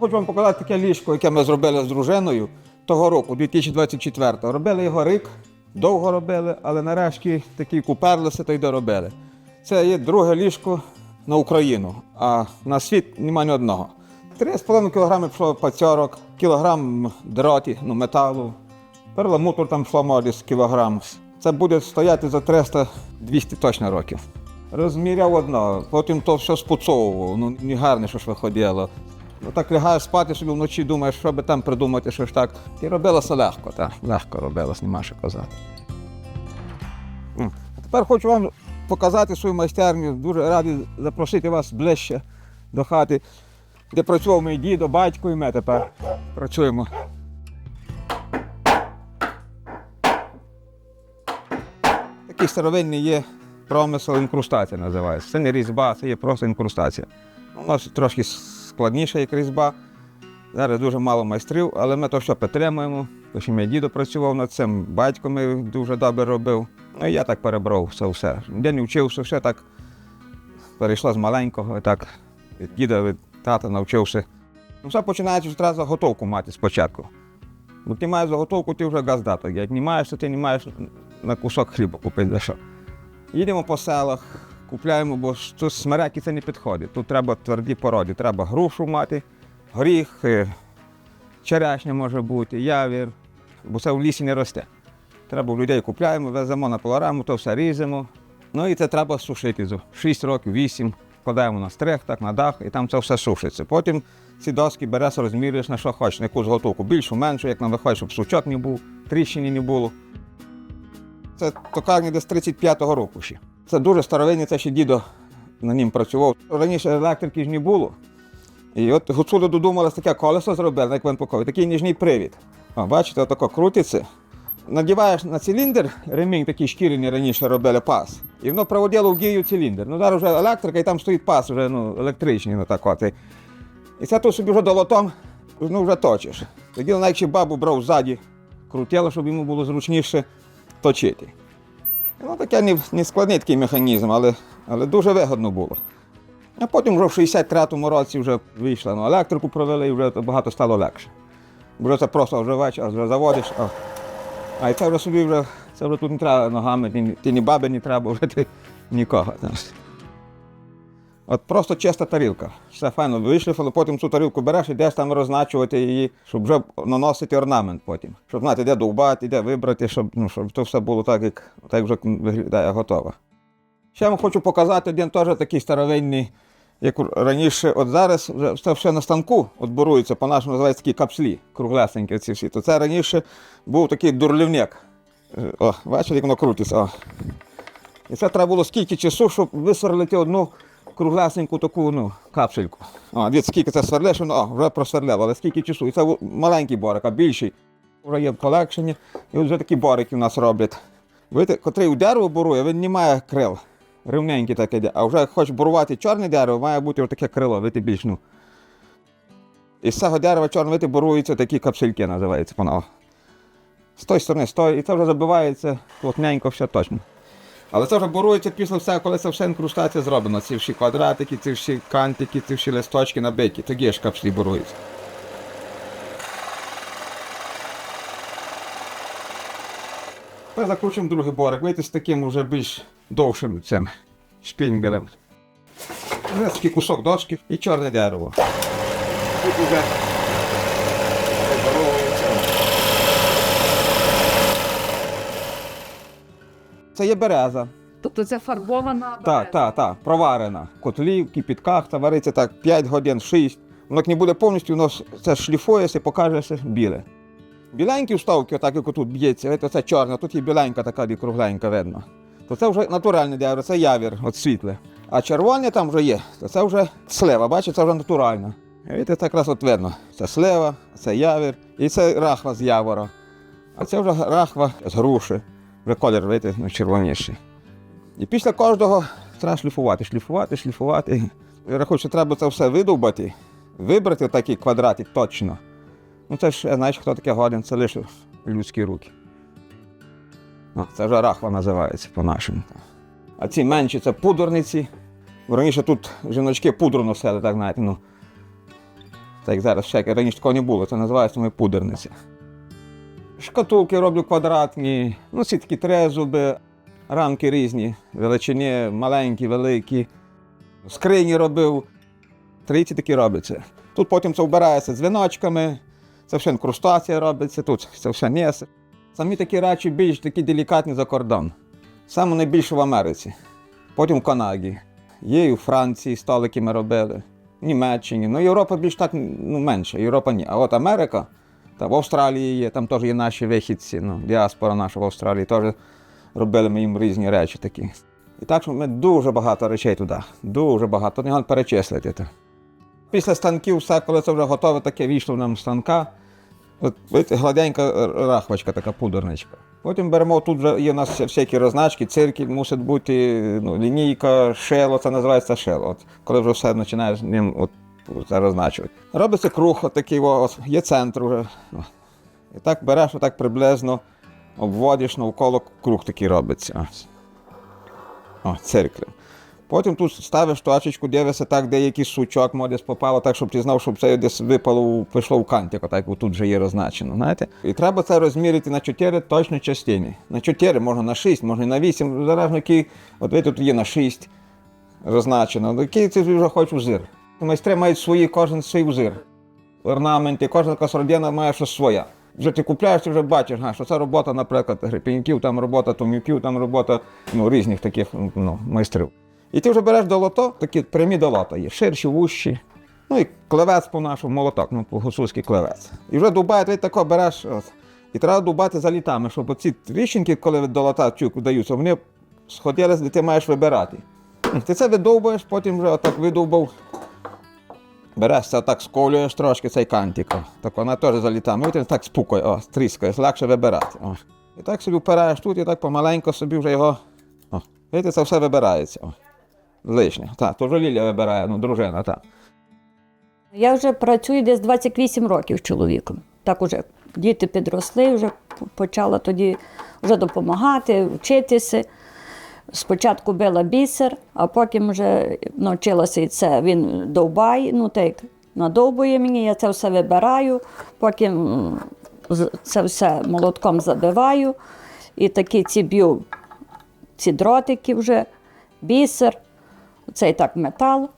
Хочу вам показати таке ліжко, яке ми зробили з дружиною того року, 2024-го. Робили його рік, довго робили, але нарешті такі куперлися та й доробили. Це є друге ліжко на Україну, а на світ немає ні одного. 3,5 кг пішло пацьорок, кілограм дроті, ну, металу, перламутр там йшло може десь кілограм. Це буде стояти за 300-200 точно років. Розміряв одно, потім то все спуцовував, ну не гарне, що ж виходило. Ну так лягаєш спати собі вночі, думаєш, що би там придумати, що ж так. І робилося легко, так, легко робилось, нема що казати. А тепер хочу вам показати свою майстерню. Дуже радий запросити вас ближче до хати, де працював мій дідо, батько і ми тепер працюємо. Такий старовинний є промисел інкрустація називається. Це не різьба, це є просто інкрустація. У нас трошки складніша як різьба. Зараз дуже мало майстрів, але ми то все підтримуємо. Тому мій дідо працював над цим, батько мій дуже добре робив. Ну і я так перебрав це все. Де не вчився, все так перейшло з маленького, так від діда, від тата навчився. Ну, все починається, що заготовку мати спочатку. Бо ти маєш заготовку, ти вже газдаток. Як не маєш, то ти не маєш на кусок хліба купити за що. Їдемо по селах, купляємо, бо тут смереки це не підходить. Тут треба тверді породи. Треба грушу мати, горіх, е, черешня може бути, явір, бо це в лісі не росте. Треба в людей купляємо, веземо на пилораму, то все різемо. Ну і це треба сушити. за 6 років, 8, вкладаємо на стрих, так, на дах, і там це все сушиться. Потім ці доски береш, розмірюєш на що хочеш, на яку зготовку. Більшу, меншу, як нам виходить, щоб сучок не був, тріщини не було. Це токарня десь 35-го року ще. Це дуже старовинний, це ще дідо на нім працював. Раніше електрики ж не було. І от гуцули додумалися таке колесо зробили, як він показав, такий ніжний привід. О, бачите, отако крутиться. Надіваєш на циліндр, ремінь такий шкіряний раніше робили пас. І воно проводило в дію циліндр. Ну зараз вже електрика, і там стоїть пас, вже ну, електричний, ну так от. І- це тут собі вже долотом ну, вже точиш. Тоді навіть бабу брав ззаді, крутило, щоб йому було зручніше точити. Ну, таке не, не складний такий механізм, але, але дуже вигодно було. А потім вже в 63-му році вже вийшла, ну, електрику провели і вже багато стало легше. Бо це просто вже вечір, вже заводиш. а А і це вже собі вже, це вже тут не треба ногами, ти ні баби не треба, вже ти нікого. От просто чиста тарілка. Все файно вишліфало, потім цю тарілку береш і йдеш там розначувати її, щоб вже наносити орнамент потім. Щоб знати, де довбати, де вибрати, щоб, ну, щоб то все було так, як так вже виглядає готово. Ще вам хочу показати один теж такий старовинний, як раніше, от зараз вже це все на станку от по-нашому називається такі капслі, круглесенькі ці всі. То це раніше був такий дурлівняк. Е, О, бачите, як воно крутиться. О. І це треба було скільки часу, щоб висверлити одну круглесеньку таку ну, капсульку. О, дивіться, скільки це сверлиш, о, вже просверлило, але скільки часу. І це маленький борик, а більший. Вже є в колекшені, і вже такі борики у нас роблять. Видите, котрий у дерево бурує, він не має крил. Рівненький таке, йде. а вже хочеш бурувати чорне дерево, має бути таке крило, видите, більш ну. І з цього дерева чорне видите, буруються такі капсульки, називаються воно. З тої сторони, з тої, і це вже забивається плотненько, все точно. Але це вже бурується після всього, коли це все інкрустація зроблена. Ці всі квадратики, ці всі кантики, ці всі листочки набиті. Тоді ж капслі буруються. Тепер закручуємо другий борик. Вийти з таким вже більш довшим цим шпінгелем. Вже такий кусок дошки і чорне дерево. Тут Це є береза. Тобто це фарбована Так, так, так, проварена. В котлі, в кипітках, та вариться так 5 годин, 6. Воно не буде повністю, воно це шліфується, покажеться біле. Біленькі вставки, отак як тут б'ється, це чорне, тут є біленька така і кругленька видно. То це вже натуральне дерево, це явір, от світле. А червоне там вже є, то це вже слива, бачите, це вже натуральна. Видите, так раз от видно. Це слива, це явір і це рахва з явора. А це вже рахва з груші. Вже колір, ну, червоніший. І після кожного треба шліфувати, шліфувати, шліфувати. Я рахую, що треба це все видовбати, вибрати такі квадрати точно. Ну це ж, знаєш, хто таке годин, це лише людські руки. О, це вже рахва називається по-нашому. А ці менші це пудорниці. Раніше тут жіночки пудру носили, так знаєте, ну. Як зараз ще раніше такого не було, це називається ми пудерниця. Шкатулки роблю квадратні, ну такі трезуби, рамки різні, величини, маленькі, великі. Скрині робив. Трійці такі робляться. Тут потім це вбирається дзвіночками, це все інкрустація робиться, тут це все ніс. Самі такі речі більш такі делікатні за кордон. Саме найбільше в Америці. Потім в Канаді. Є і у Франції столики ми робили, в Німеччині. Ну, Європа більш так ну, менше, Європа ні. А от Америка, та в Австралії є, там теж є наші вихідці, ну, діаспора наша в Австралії, теж робили ми їм різні речі такі. І так що ми дуже багато речей туди, дуже багато, не перечислити. То. Після станків, все, коли це вже готове, таке війшло нам станка. От, гладенька рахвачка, така пудерничка. Потім беремо, тут вже є у нас всякі розначки, циркіль мусить бути, ну, лінійка, шело, це називається шело. От, коли вже все починаєш ним от, це розначувати. Робиться круг, от такий, є центр вже. І так береш, отак приблизно обводиш навколо круг такий робиться. Ось. О, цирклем. Потім тут ставиш точечку, дивишся так, де якийсь сучок може попало, так, щоб ти знав, щоб це десь випало, пішло в кантик, отак тут вже є роззначено. Знаєте? І треба це розмірити на 4 точні частини. На 4, можна на 6, можна і на 8, залежно який, от ви тут є на 6 роззначено. Ну, Який ти вже хочеш узир. Майстри мають свої, кожен свій узир. Орнаменти, кожна така сородина має щось своє. Вже ти купляєш, ти вже бачиш, що це робота, наприклад, грипіньків, там робота томюків, там робота ну, різних таких ну, майстрів. І ти вже береш долото, такі прямі долота є, ширші, вущі. Ну і клевець по-нашому, молоток, ну по-гусульськи клевець. І вже дубає, ти тако береш. От, і треба дубати за літами, щоб оці тріщинки, коли долота чук даються, вони сходились, де ти маєш вибирати. Ти це видовбуєш, потім вже отак видовбав. Береш так сколюєш трошки цей кантик. Так вона теж за літами. І так спукає, о, тріскаєш, легше вибирати. О. І так собі впираєш тут, і так помаленько собі вже його. О. Видите, це все вибирається. О. Лишнє. Так, то вже Ліля вибирає, ну, дружина, так. Я вже працюю десь 28 років з чоловіком. Так уже діти підросли, вже почала тоді вже допомагати, вчитися. Спочатку била бісер, а потім вже навчилася і це. Він довбає, ну так надовбує мені, я це все вибираю, потім це все молотком забиваю. І такі ці б'ю ці дротики вже, бісер, цей так метал.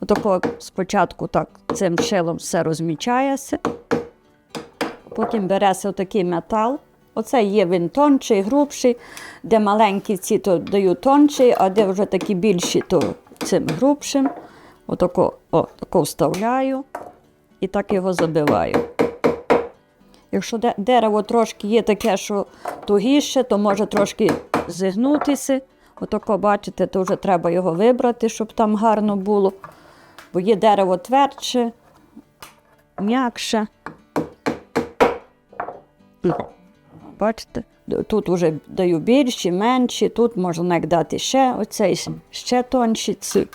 Отако спочатку так цим шилом все розмічається. Потім береться отакий метал. Оце є він тонший, грубший, де маленькі ці то даю тонший, а де вже такі більші, то цим грубшим. Отако, о, тако вставляю і так його забиваю. Якщо дерево трошки є таке, що тугіше, то може трошки зігнутися. Отако, бачите, то вже треба його вибрати, щоб там гарно було. Бо є дерево твердше, м'якше. Бачите? Тут вже даю більші, менші, тут можна дати ще оцей, ще тонші. Ці.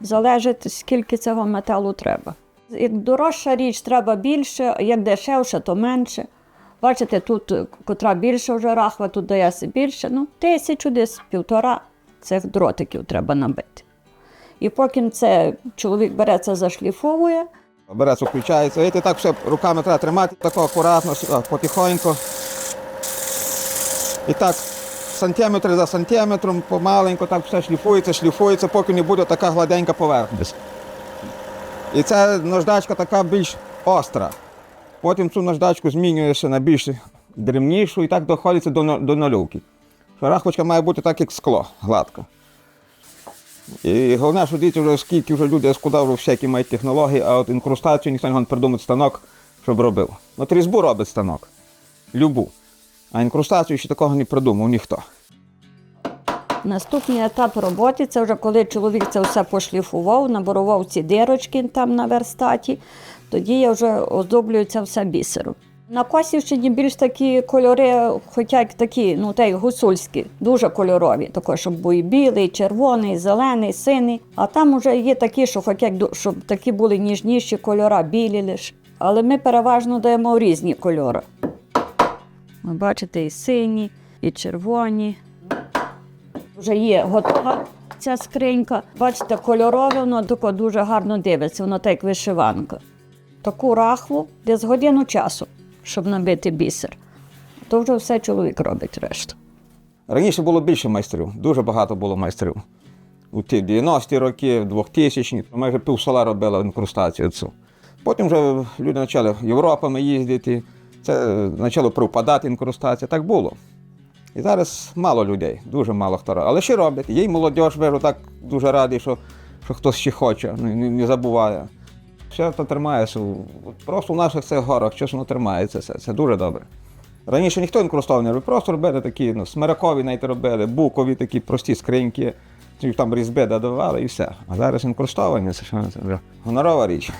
Залежить, скільки цього металу треба. Як дорожча річ, треба більше, як дешевше, то менше. Бачите, тут е, котра більше вже рахва, тут дається більше. Ну, тисячу, десь півтора цих дротиків треба набити. І поки це чоловік бере це зашліфовує, Береться, включається. Видите, так все руками треба тримати, тако акуратно, потихоньку. І так, сантиметр за сантиметром, помаленьку, так все шліфується, шліфується, поки не буде така гладенька поверхність. І ця наждачка така більш остра. Потім цю наждачку змінюєшся на більш дрібнішу і так доходиться до, до нульовки. Рахвочка має бути так, як скло, гладка. І головне, що діти вже скільки вже люди скуда вже всякі мають технології, а от інкрустацію ніхто не придумати станок, щоб робив. От різьбу робить станок. Любу. А інкрустацію ще такого не придумав ніхто. Наступний етап роботи це вже коли чоловік це все пошліфував, наборував ці дирочки там на верстаті, тоді я вже оздоблюю це все бісером. На Косівщині більш такі кольори, хоча як такі, ну й гусульські, дуже кольорові, тако, щоб був і білий, червоний, зелений, синий. А там вже є такі, що хоч як щоб такі були ніжніші кольора, білі лише. Але ми переважно даємо різні кольори. Ви бачите, і сині, і червоні. Вже є готова ця скринька. Бачите, кольорове, воно тако дуже гарно дивиться, воно так як вишиванка. таку рахву десь годину часу, щоб набити бісер. То вже все чоловік робить решту. Раніше було більше майстрів, дуже багато було майстрів. У ті 90-ті роки, 2000-ті, майже пів села робила інкрустацію цю. Потім вже люди почали Європами їздити, це почало привпадати інкрустація, так було. І зараз мало людей, дуже мало хто робить. Але ще роблять. Є й молодь, вижу, так дуже радий, що, що хтось ще хоче, не, не, не забуває. Все це тримається. Просто в наших цих горах щось воно тримається, це, це дуже добре. Раніше ніхто інкрустований не робив, просто робили такі, ну, смиракові навіть робили, букові такі прості скриньки, там різьби додавали і все. А зараз інкрустовані, це, що це вже гонорова річ.